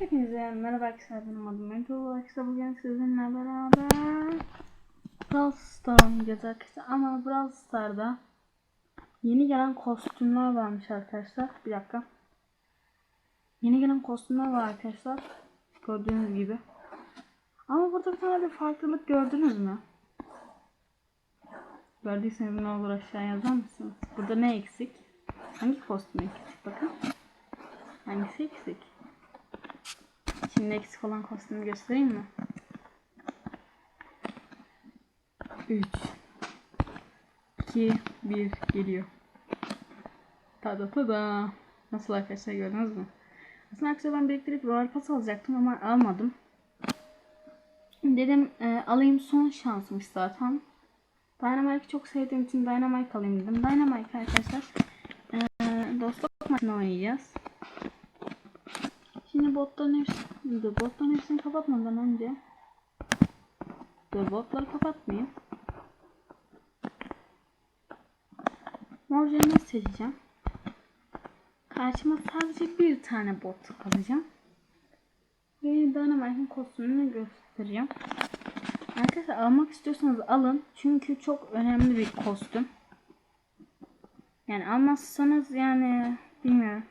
Hepinize merhaba arkadaşlar benim adım Mento arkadaşlar bugün sizinle beraber Brawl Star oynayacağız ama Brawl Star'da yeni gelen kostümler varmış arkadaşlar bir dakika Yeni gelen kostümler var arkadaşlar gördüğünüz gibi ama burada bir tane bir farklılık gördünüz mü? Gördüyseniz ne olur aşağı yazar mısınız? Burada ne eksik? Hangi kostüm eksik bakın Hangisi eksik? Şimdi eksik olan kostümü göstereyim mi? 3 2 1 geliyor. Tada tada. Nasıl arkadaşlar gördünüz mü? Aslında arkadaşlar ben biriktirip Royal Pass alacaktım ama almadım. Dedim e, alayım son şansmış zaten. Dynamite'ı çok sevdiğim için Dynamite alayım dedim. Dynamite arkadaşlar e, dostluk maçını oynayacağız. Şimdi botların hepsini, dur botların hepsini kapatmadan önce Dur botları kapatmayayım. Morjan'ı seçeceğim. Karşıma sadece bir tane bot alacağım. Ve Dynamite'ın kostümünü göstereceğim. Arkadaşlar almak istiyorsanız alın. Çünkü çok önemli bir kostüm. Yani almazsanız yani bilmiyorum.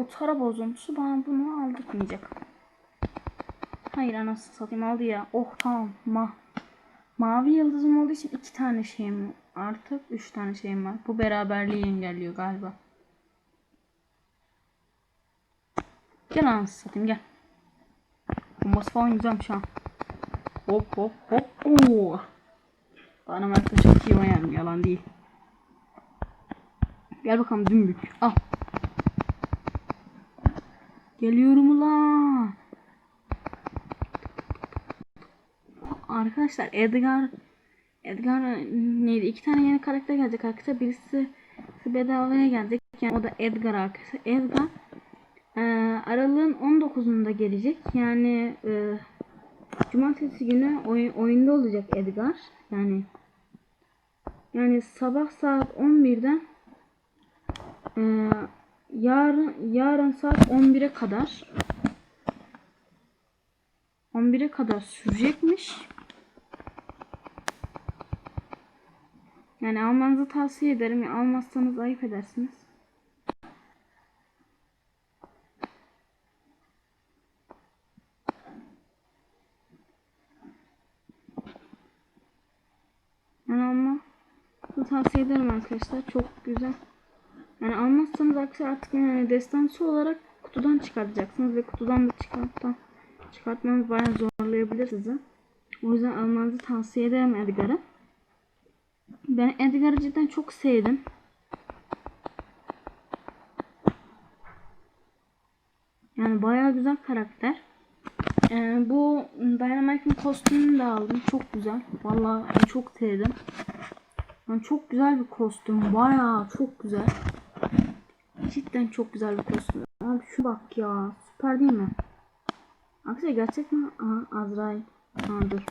Bu tara bozuntusu bana bunu aldırmayacak. Hayır anasını satayım aldı ya. Oh tamam. Ma Mavi yıldızım olduğu için iki tane şeyim artık üç tane şeyim var. Bu beraberliği engelliyor galiba. Gel anasını satayım gel. Bombası falan güzelmiş ha. Hop hop hop. Oo. Bana Mert'e çok iyi oynayan yalan değil. Gel bakalım dümbük. Al. Geliyorum ulan. Arkadaşlar Edgar Edgar neydi? İki tane yeni karakter gelecek arkadaşlar. Birisi bedavaya gelecek. Yani o da Edgar arkadaşlar. Edgar e, aralığın 19'unda gelecek. Yani e, cumartesi günü oy, oyunda olacak Edgar. Yani yani sabah saat 11'den e, yarın yarın saat 11'e kadar 11'e kadar sürecekmiş. Yani almanızı tavsiye ederim. Almazsanız ayıp edersiniz. Yani alma tavsiye ederim arkadaşlar. Çok güzel. Yani almazsanız artık yani destansı olarak kutudan çıkartacaksınız ve kutudan da çıkarttan çıkartmanız bayağı zorlayabilir sizi. O yüzden almanızı tavsiye ederim Edgar'ı. Ben Edgar'ı cidden çok sevdim. Yani bayağı güzel karakter. Ee, bu Dynamite'ın kostümünü de aldım. Çok güzel. Vallahi çok sevdim. Yani çok güzel bir kostüm. Bayağı çok güzel. Cidden çok güzel bir kostüm. Abi şu bak ya. Süper değil mi? Aksine gerçek mi? Aha Azrail. Ha dur.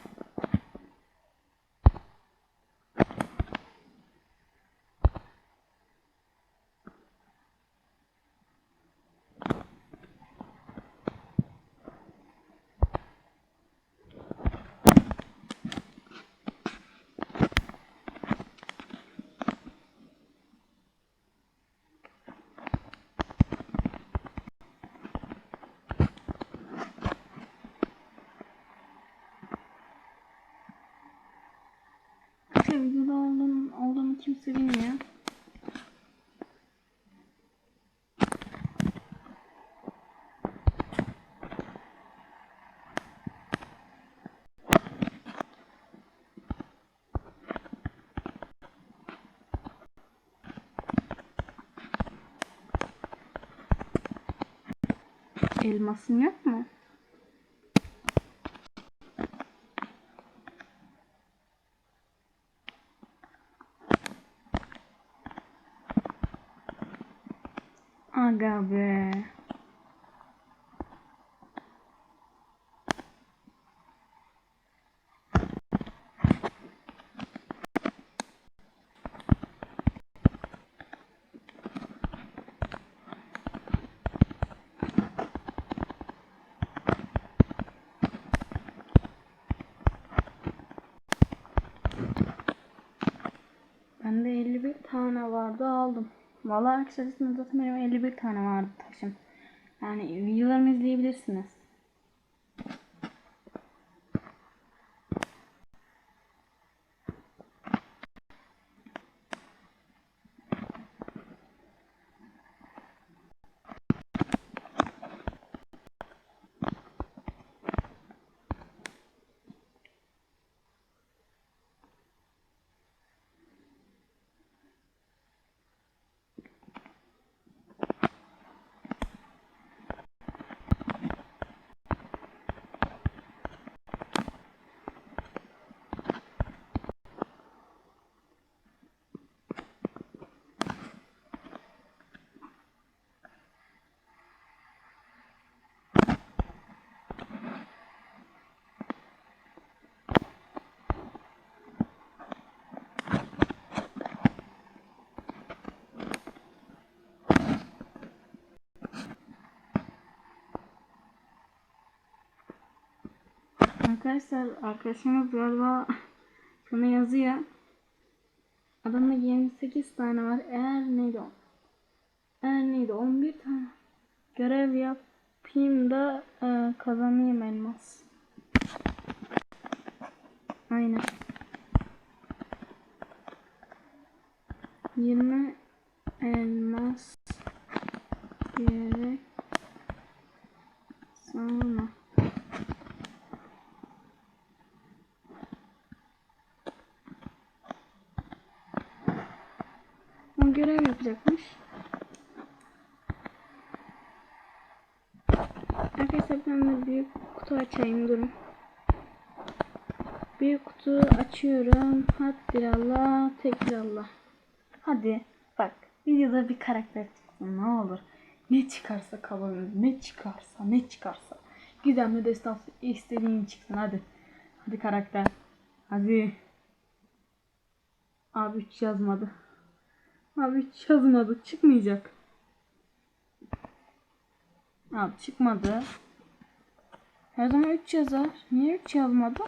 Arkadaşlar videoda olduğunu, olduğunu kimse bilmiyor. Elmasın yok mu? Aga be. Bende 51 tane vardı aldım. Vallahi arkadaşlar zaten benim 51 tane vardı taşım. Yani videolarımı izleyebilirsiniz. Arkadaşlar arkadaşımız galiba sana yazıyor. Adamda 28 tane var. Eğer neydi o? Eğer neydi 11 tane. Görev yapayım da e, kazanayım elmas. Aynen. 20 elmas diyerek sonra O görev yapacakmış. Arkadaşlar ben de büyük kutu açayım durun. Büyük kutu açıyorum. Hadi Allah, tekrar Allah. Hadi bak videoda bir karakter çıksın ne olur. Ne çıkarsa kalalım. Ne çıkarsa ne çıkarsa. Gizemli destansı istediğin çıksın hadi. Hadi karakter. Hadi. Abi hiç yazmadı. Abi hiç yazmadı. Çıkmayacak. Abi çıkmadı. Her zaman 3 yazar. Niye 3 yazmadı?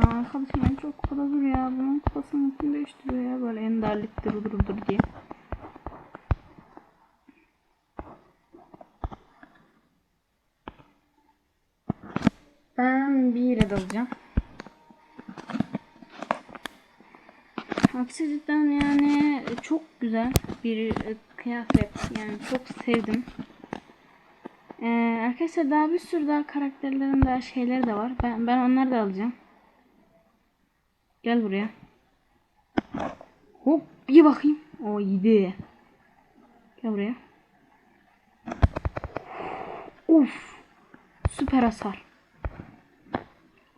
Arkadaşım en çok kupada ya. Bunun kupasını kim değiştiriyor ya. Böyle enderliktir udur diye. Ben bir ile dalacağım. Aksi yani çok güzel bir e, kıyafet. Yani çok sevdim. Ee, arkadaşlar daha bir sürü daha karakterlerin daha şeyleri de var. Ben, ben onları da alacağım. Gel buraya. Hop bir bakayım. O iyiydi. Gel buraya. Uf. Süper hasar.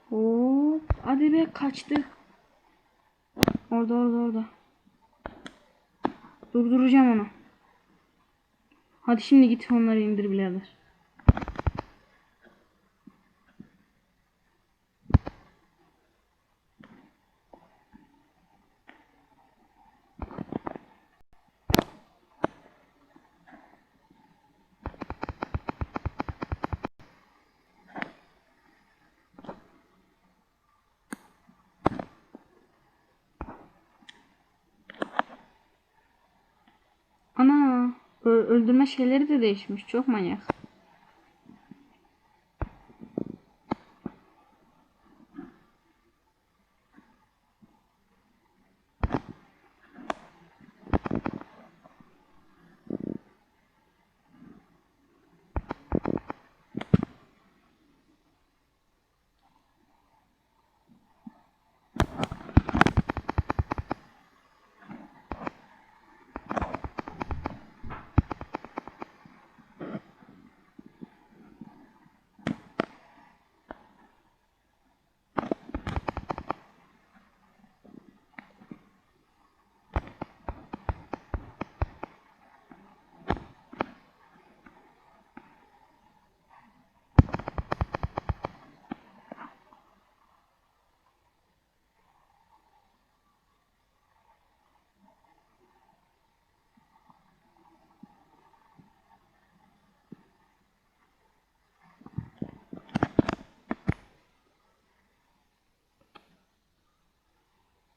Hop. Hadi be kaçtı. Orada orada orada. Durduracağım onu. Hadi şimdi git onları indir birader. Ana öldürme şeyleri de değişmiş. Çok manyak.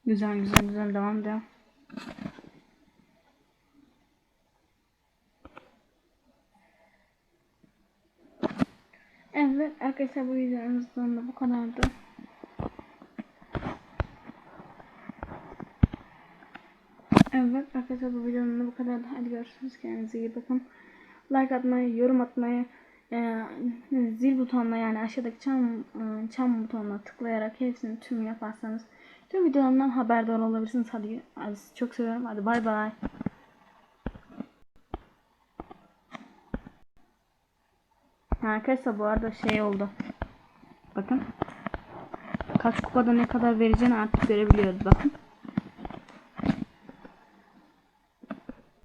Güzel güzel güzel devam devam. Evet arkadaşlar bu videomuzdan da bu kadardı. Evet arkadaşlar bu videonun da bu kadardı. Hadi görüşürüz. Kendinize iyi bakın. Like atmayı, yorum atmayı, e, zil butonuna yani aşağıdaki çan, e, çan butonuna tıklayarak hepsini tüm yaparsanız tüm videolarımdan haberdar olabilirsiniz. Hadi, çok seviyorum. Hadi bay bay. Arkadaşlar bu arada şey oldu. Bakın. Kaç kupada ne kadar vereceğini artık görebiliyoruz bakın.